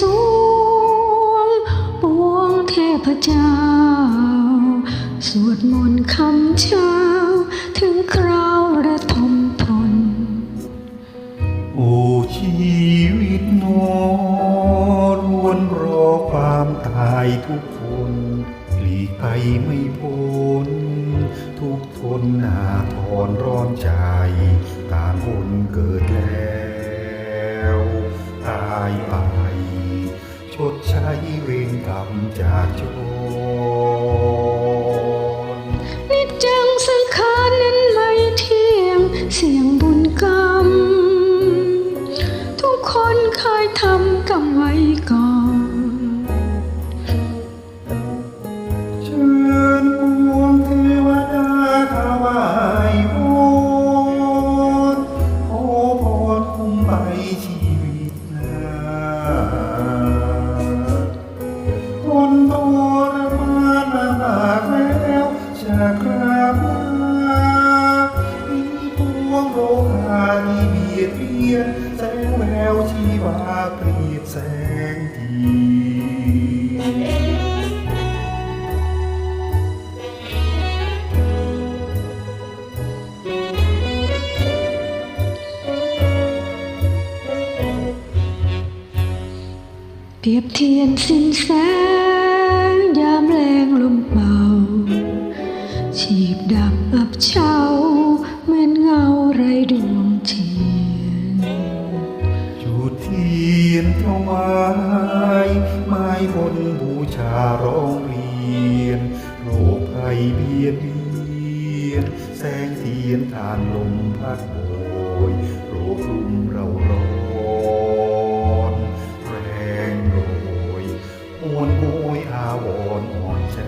สวงปวงเทพเจ้า สวดมนต์คำเช้า ถึงคราวระทมทนโอ้ชีวิตนอรวนรอความตายทุกคน หลีกไปไม่ายไป ชดใช้เวรกรรมจากโจรนิจจังสังขารนั้นไม่เที่ยง เสียงบุญกรรม ทุกคนเคยทำกรรมไว้ก่อนเชิ โรคาที่เบียดเบียนแสงแววชีวาเปรียบแสงทีเปรียบเทียนสิ้นแส ไม้บนบูชาร้องเรียนโรคภัยเบียดเบียน แสงเทียนทานลมพัดโบยโรครุมเราร้อนแรงโรยมวนโอยอาวรอ่อนใจ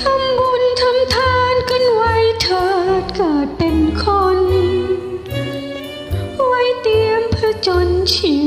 ทำบุญทำทานกันไว้เถิดเกิดเป็นคน ไว้เตรียมเพื่อจนชี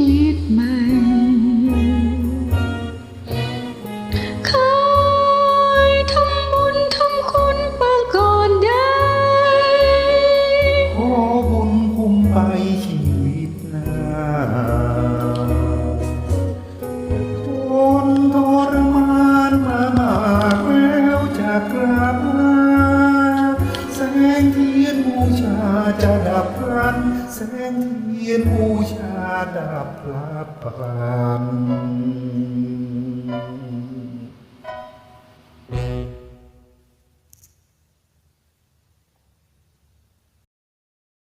งเทียนบูชาจะดับลันแสงเทียนบูชาดับลับรัน